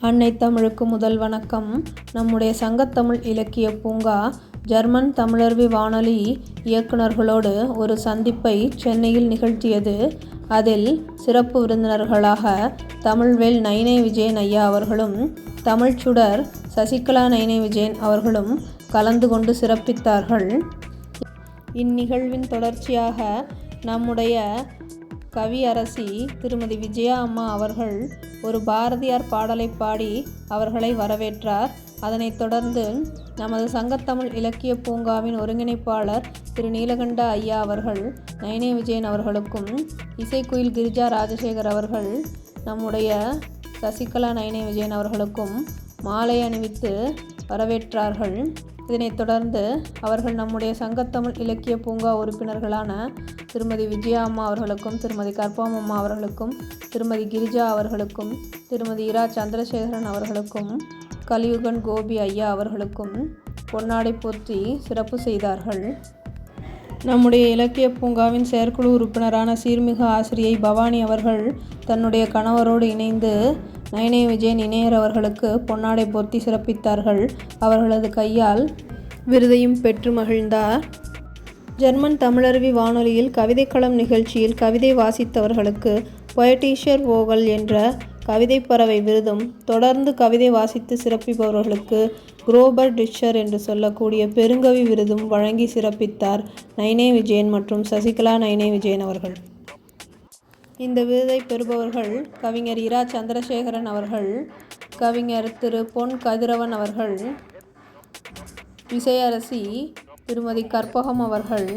அன்னை தமிழுக்கு முதல் வணக்கம். நம்முடைய சங்கத்தமிழ் இலக்கிய பூங்கா ஜெர்மன் தமிழர்வி வானொலி இயக்குனர்களோடு ஒரு சந்திப்பை சென்னையில் நிகழ்த்தியது. அதில் சிறப்பு விருந்தினர்களாக தமிழ்வேல் நைனே விஜயன் ஐயா அவர்களும் தமிழ்ச்சுடர் சசிகலா நைனே விஜயன் அவர்களும் கலந்து கொண்டு சிறப்பித்தார்கள். இந்நிகழ்வின் தொடர்ச்சியாக நம்முடைய கவியரசி திருமதி விஜயா அம்மா அவர்கள் ஒரு பாரதியார் பாடலை பாடி அவர்களை வரவேற்றார். அதனைத் தொடர்ந்து நமது சங்கத்தமிழ் இலக்கிய பூங்காவின் ஒருங்கிணைப்பாளர் திரு நீலகண்ட ஐயா அவர்கள் நயனே விஜயன் அவர்களுக்கும் இசைக்குயில் கிரிஜா ராஜசேகர் அவர்கள் நம்முடைய சசிகலா நயனே விஜயன் அவர்களுக்கும் மாலை அணிவித்து வரவேற்றார்கள். இதனைத் தொடர்ந்து அவர்கள் நம்முடைய சங்கத்தமிழ் இலக்கிய பூங்கா உறுப்பினர்களான திருமதி விஜயா அம்மா அவர்களுக்கும் திருமதி கற்பகம் அம்மா அவர்களுக்கும் திருமதி கிரிஜா அவர்களுக்கும் திருமதி இரா சந்திரசேகரன் அவர்களுக்கும் கலியுகன் கோபி ஐயா அவர்களுக்கும் பொன்னாடை போற்றி சிறப்பு செய்தார்கள். நம்முடைய இலக்கிய பூங்காவின் செயற்குழு உறுப்பினரான சீர்மிகு ஆசிரியை பவானி அவர்கள் தன்னுடைய கணவரோடு இணைந்து நயனே விஜயன் இணையர் அவர்களுக்கு பொன்னாடை பொத்தி சிறப்பித்தார்கள். அவர்களது கையால் விருதையும் பெற்று மகிழ்ந்தார். ஜெர்மன் தமிழருவி வானொலியில் கவிதைக்களம் நிகழ்ச்சியில் கவிதை வாசித்தவர்களுக்கு பொயட்டீஷர் ஓகல் என்ற கவிதை பறவை விருதும் தொடர்ந்து கவிதை வாசித்து சிறப்பிப்பவர்களுக்கு குரோபர் டிச்சர் என்று சொல்லக்கூடிய பெருங்கவி விருதும் வழங்கி சிறப்பித்தார் நைனே விஜயன் மற்றும் சசிகலா நைனே விஜயன் அவர்கள். இந்த விருதை பெறுபவர்கள் கவிஞர் இரா சந்திரசேகரன் அவர்கள் கவிஞர் திரு பொன் கதிரவன் அவர்கள் இசையரசி திருமதி கற்பகம் அவர்கள்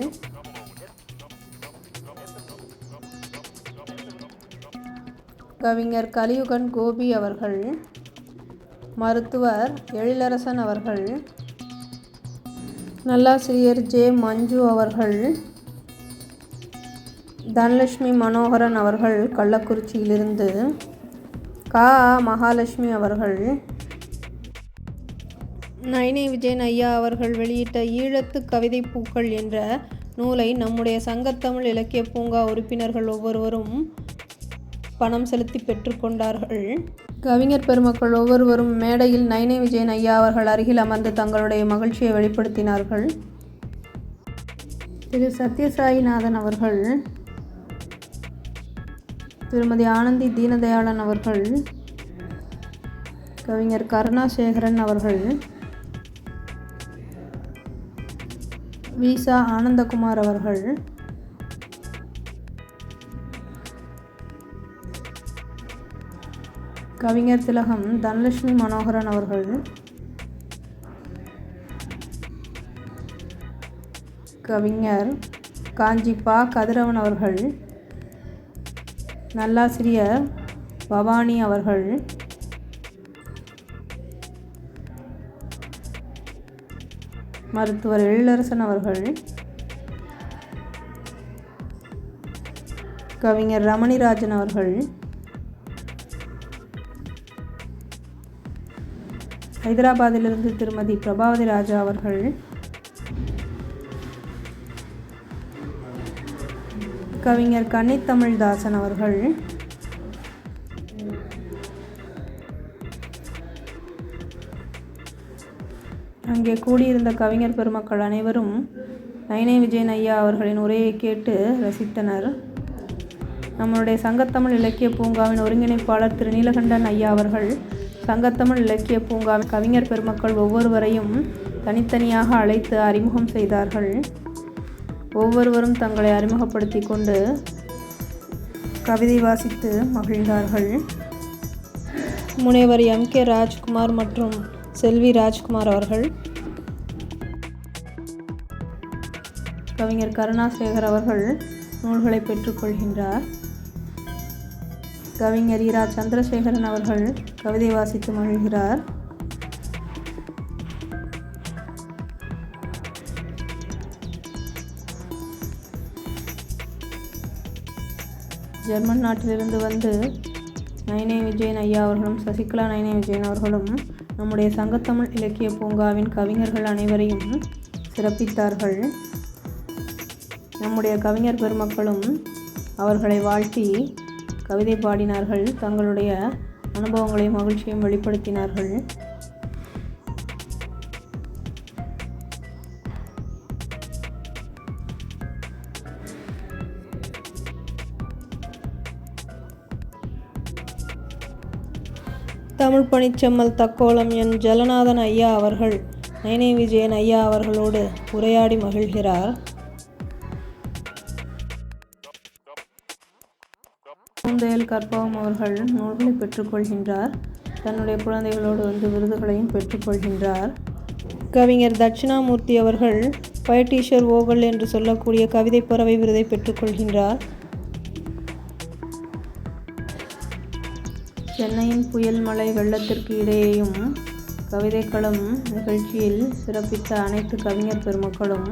கவிஞர் கலியுகன் கோபி அவர்கள் மருத்துவர் எழிலரசன் அவர்கள் நல்லாசிரியர் ஜே. மஞ்சு அவர்கள் தனலட்சுமி மனோகரன் அவர்கள் கள்ளக்குறிச்சியிலிருந்து கா. மகாலட்சுமி அவர்கள் நைனே விஜயன் ஐயா அவர்கள் வெளியிட்ட ஈழத்து கவிதை பூக்கள் என்ற நூலை நம்முடைய சங்கத்தமிழ் இலக்கிய பூங்கா உறுப்பினர்கள் ஒவ்வொருவரும் பணம் செலுத்தி பெற்றுக்கொண்டார்கள். கவிஞர் பெருமக்கள் ஒவ்வொருவரும் மேடையில் நைனை விஜயன் ஐயா அவர்கள் அருகில் அமர்ந்து தங்களுடைய மகிழ்ச்சியை வெளிப்படுத்தினார்கள். திரு. சத்யசாயிநாதன் அவர்கள் திருமதி ஆனந்தி தீனதயாளன் அவர்கள் கவிஞர் கருணாசேகரன் அவர்கள் விசா ஆனந்தகுமார் அவர்கள் கவிஞர் திலகம் தனலட்சுமி மனோகரன் அவர்கள். கவிஞர் காஞ்சி பா கதிரவன் அவர்கள். நல்லாசிரியர் பவானி அவர்கள். மருத்துவர் எழிலரசன் அவர்கள். கவிஞர் ரமணிராஜன் அவர்கள். ஹைதராபாத்திலிருந்து திருமதி பிரபாவதி ராஜா அவர்கள் கவிஞர் கன்னித்தமிழ்தாசன் அவர்கள் அங்கே கூடியிருந்த கவிஞர் பெருமக்கள் அனைவரும் நயனே விஜயன் ஐயா அவர்களின் உரையை கேட்டு ரசித்தனர். நம்மளுடைய சங்கத்தமிழ் இலக்கிய பூங்காவின் ஒருங்கிணைப்பாளர் திரு நீலகண்டன் ஐயா அவர்கள் சங்கத்தமிழ் இலக்கிய பூங்கா கவிஞர் பெருமக்கள் ஒவ்வொருவரையும் தனித்தனியாக அழைத்து அறிமுகம் செய்தார்கள். ஒவ்வொருவரும் தங்களை அறிமுகப்படுத்தி கொண்டு கவிதை வாசித்து மகிழ்ந்தார்கள். முனைவர் எம். கே. ராஜ்குமார் மற்றும் செல்வி ராஜ்குமார் அவர்கள். கவிஞர் கருணாசேகர் அவர்கள் நூல்களை பெற்றுக்கொள்கின்றார் கவிஞர் இரா சந்திரசேகரன் அவர்கள் கவிதை வாசித்து மகிழ்கிறார். ஜெர்மன் நாட்டிலிருந்து வந்து நயனே விஜயன் ஐயா அவர்களும் சசிகலா நயனே விஜயன் அவர்களும் நம்முடைய சங்கத்தமிழ் இலக்கிய பூங்காவின் கவிஞர்கள் அனைவரையும் சிறப்பித்தார்கள். நம்முடைய கவிஞர் பெருமக்களும் அவர்களை வாழ்த்தி கவிதை பாடினார்கள் தங்களுடைய அனுபவங்களையும் மகிழ்ச்சியும் வெளிப்படுத்தினார்கள். தமிழ் பணிச்செம்மல் தக்கோலம் என் ஜலநாதன் ஐயா அவர்கள் நைனை விஜயன் ஐயா அவர்களோடு உரையாடி மகிழ்கிறார். பூந்தையல் கற்பகம் அவர்கள் நூல்களை பெற்றுக்கொள்கின்றார். தன்னுடைய குழந்தைகளோடு வந்து விருதுகளையும் பெற்றுக்கொள்கின்றார். கவிஞர் தட்சிணாமூர்த்தி அவர்கள் பயட்டீஷர் ஓகல் என்று சொல்லக்கூடிய கவிதை பறவை விருதை பெற்றுக்கொள்கின்றார். சென்னையின் புயல் மலை வெள்ளத்திற்கு இடையேயும் கவிதைக்களம் நிகழ்ச்சியில் சிறப்பித்த அனைத்து கவிஞர் பெருமக்களும்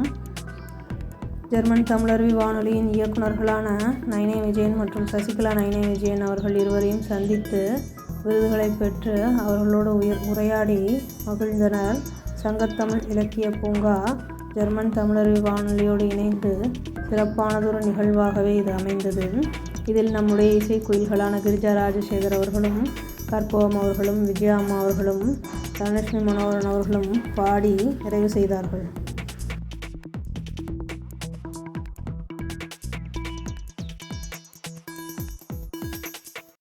ஜெர்மன் தமிழருவி வானொலியின் இயக்குநர்களான நைனே விஜயன் மற்றும் சசிகலா நைனே விஜயன் அவர்கள் இருவரையும் சந்தித்து விருதுகளை பெற்று அவர்களோடு உயர் உரையாடி மகிழ்ந்தனர். சங்கத்தமிழ் இலக்கிய பூங்கா ஜெர்மன் தமிழருவி வானொலியோடு இணைந்து சிறப்பானதொரு நிகழ்வாகவே இது அமைந்தது. இதில் நம்முடைய இசைக்குயில்களான கிரிஜா ராஜசேகர் அவர்களும் கற்பகம் அவர்களும் விஜயா அம்மா அவர்களும் தனலட்சுமி மனோகரன் அவர்களும் பாடி நிறைவு செய்தார்கள்.